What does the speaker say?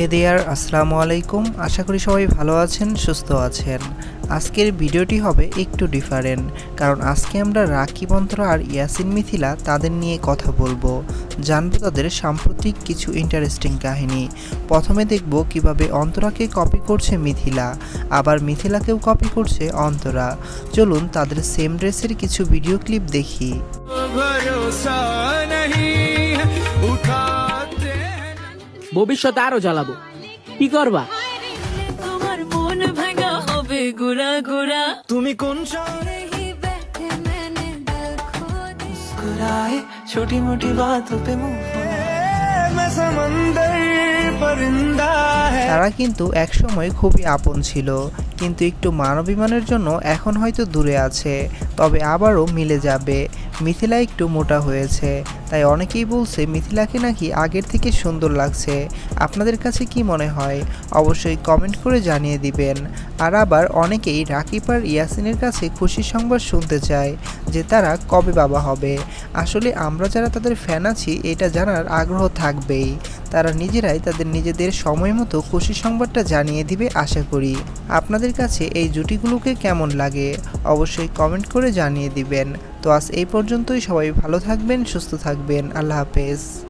হে দেয়ার আসসালামু আলাইকুম। আশা করি সবাই ভালো আছেন, সুস্থ আছেন। আজকের ভিডিওটি হবে একটু ডিফারেন্ট কারণ আজকে আমরা রাখি বন্ত্র আর ইয়াসিন মিথিলা তাদের নিয়ে কথা বলব। জানব তাদের সাম্প্রতিক কিছু ইন্টারেস্টিং কাহিনী। প্রথমে দেখব কীভাবে অন্তরাকে কপি করছে মিথিলা, আবার মিথিলাকেও কপি করছে অন্তরা। চলুন তাদের সেম ড্রেসের কিছু ভিডিও ক্লিপ দেখি। ভরসা ভবিষ্যতে আরো জ্বালাবো কি করবা তোমার মন ভাঙা হবে গুড়া গুড়া তুমি কোন শহরে ही बैठे मैंने दिल खो दिया मुस्कुराए छोटी मोटी बातों पे मुंह मैं समंदर परिंदा है তারা কিন্তু একসময় খুবই আপন ছিল কিন্তু একটু মানবিমানের জন্য এখন হয়তো দূরে আছে তবে আবারও মিলে যাবে মিথিলা একটু মোটা হয়েছে, তাই অনেকেই বলছে মিথিলাকে নাকি আগের থেকে সুন্দর লাগছে। আপনাদের কাছে কি মনে হয়? অবশ্যই কমেন্ট করে জানিয়ে দিবেন। আর আবার অনেকেই রাকিব আর ইয়াসিনের কাছে খুশি সংবাদ শুনতে চায় যে তারা কবে বাবা হবে। আসলে আমরা যারা তাদের ফ্যান আছি, এটা জানার আগ্রহ থাকবেই। তারা নিজেরাই তাদের নিজেদের সময় মতো খুশি সংবাদটা জানিয়ে দিবে আশা করি। আপনাদের কাছে এই জুটিগুলোকে কেমন লাগে অবশ্যই কমেন্ট করে জানিয়ে দিবেন। তো আজ এই পর্যন্তই সবাই ভালো থাকবেন, সুস্থ থাকবেন। আল্লাহ হাফেজ।